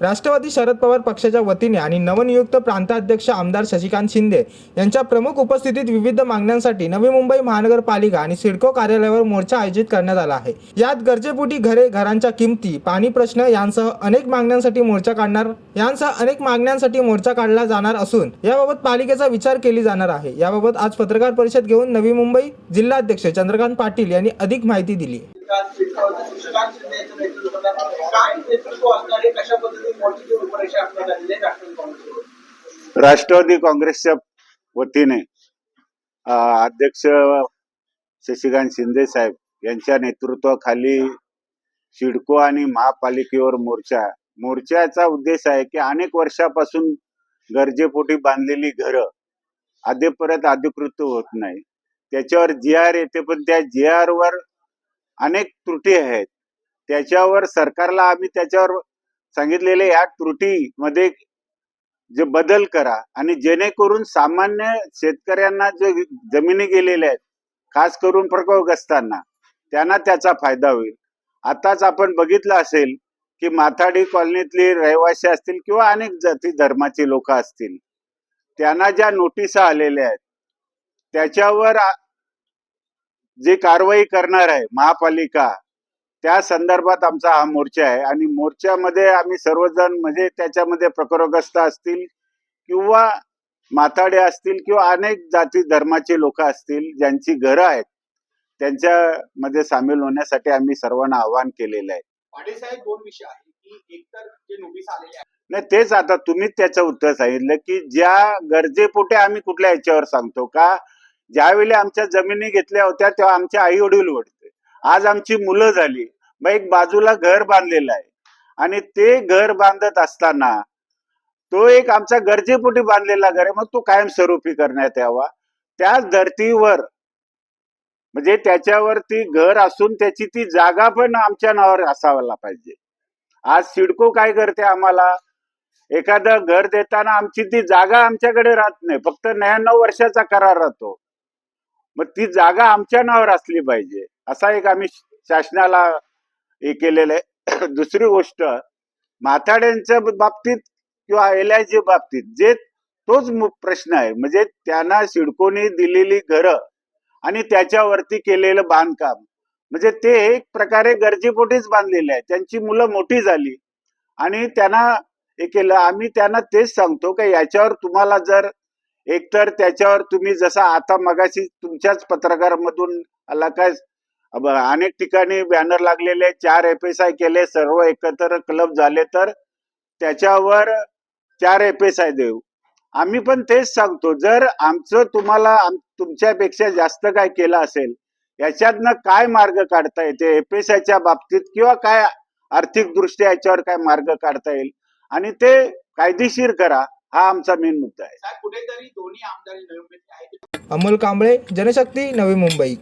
राष्ट्रवादी शरद पवार पक्षाच्या वतीने आणि नवनियुक्त प्रांताध्यक्ष आमदार शशिकांत शिंदे यांच्या प्रमुख उपस्थितीत विविध मागण्यांसाठी नवी मुंबई महानगरपालिका आणि सिडको कार्यालयावर मोर्चा आयोजित करण्यात आला आहे. यात गरजेपोटी घरे घरांच्या किमती पाणी प्रश्न यांसह अनेक मागण्यांसाठी मोर्चा काढणार यांसह अनेक मागण्यांसाठी मोर्चा काढला जाणार असून याबाबत पालिकेचा विचार केली जाणार आहे. याबाबत आज पत्रकार परिषद घेऊन नवी मुंबई जिल्हाध्यक्ष चंद्रकांत पाटील यांनी अधिक माहिती दिली. राष्ट्रवादी काँग्रेसच्या वतीने अध्यक्ष शशिकांत शिंदे साहेब यांच्या नेतृत्वाखाली सिडको आणि महापालिकेवर मोर्चा. मोर्चाचा उद्देश आहे की अनेक वर्षापासून गरजेपोटी बांधलेली घरं अद्यापर्यंत अधिकृत होत नाही. त्याच्यावर जी आर येते पण त्या जी आर वर अनेक त्रुटी आहेत. त्याच्यावर सरकारला आम्ही त्याच्यावर सांगितलेले या त्रुटीमध्ये जे बदल करा आणि जेणेकरून सामान्य शेतकऱ्यांना जे जमिनी गेलेल्या आहेत खास करून प्रकोपग्रस्तांना त्यांना त्याचा फायदा होईल. आताच आपण बघितलं असेल की माथाडी कॉलनीतली रहिवासी असतील किंवा अनेक जाती धर्माची लोक असतील त्यांना ज्या नोटिसा आलेल्या आहेत त्याच्यावर जे कारवाई करणार आहे महापालिका त्या संदर्भात आमचा हा मोर्चा आहे. आणि मोर्चामध्ये आम्ही सर्वजण म्हणजे त्याच्यामध्ये प्रकरग्रस्त असतील किंवा माथाडे असतील किंवा अनेक जाती धर्माचे लोक असतील ज्यांची घरं आहेत त्यांच्यामध्ये सामील होण्यासाठी आम्ही सर्वांना आवाहन केलेलं आहे. नाही तेच आता तुम्हीच त्याचं उत्तर सांगितलं की ज्या गरजेपोटे आम्ही कुठल्या याच्यावर सांगतो का? ज्यावेळी आमच्या जमिनी घेतल्या होत्या तेव्हा आमचे आई वडील होते आज आमची मुलं झाली. मग एक बाजूला घर बांधलेलं आहे. आणि ते घर बांधत असताना तो एक आमचा गरजेपोटी बांधलेला घर आहे. मग तो कायमस्वरूपी करण्यात यावा. त्याच धर्तीवर म्हणजे त्याच्यावरती घर असून त्याची ती जागा पण आमच्या नावावर असावायला पाहिजे. आज सिडको काय करते आम्हाला? एखादं घर देताना आमची ती जागा आमच्याकडे राहत नाही. फक्त नव्याण्णव वर्षाचा करार राहतो. मग ती जागा आमच्या नावावर असली पाहिजे. असा एक आम्ही शासनाला हे केलेलं आहे. दुसरी गोष्ट माथाड्यांच्या बाबतीत किंवा एल आय बाबतीत जे तोच प्रश्न आहे. म्हणजे त्यांना सिडकोनी दिलेली घरं आणि त्याच्यावरती केलेलं बांधकाम. म्हणजे ते एक प्रकारे गरजेपोटीच बांधलेले आहे. त्यांची मुलं मोठी झाली आणि त्यांना हे केलं. आम्ही त्यांना तेच सांगतो की याच्यावर तुम्हाला जर एकतर त्याच्यावर तुम्ही जसा आता मगाशी तुमच्याच पत्रकारामधून आला काय अनेक ठिकाणी बॅनर लागलेले चार एफ एस आय केले सर्व एकत्र क्लब झाले तर त्याच्यावर चार एफ एस आय देऊ. आम्ही पण तेच सांगतो जर आमचं तुम्हाला आम- तुमच्यापेक्षा जास्त काय केलं असेल याच्यातनं काय मार्ग काढता येते? एफ एस आयच्या बाबतीत किंवा काय आर्थिक दृष्ट्या याच्यावर काय मार्ग काढता येईल? आणि ते कायदेशीर करा. हा आमचा मेन मुद्दा आहे. साहेब कुठेतरी दोन्ही आमदार आहेत. अमोल कांबळे जनशक्ती नवी मुंबई.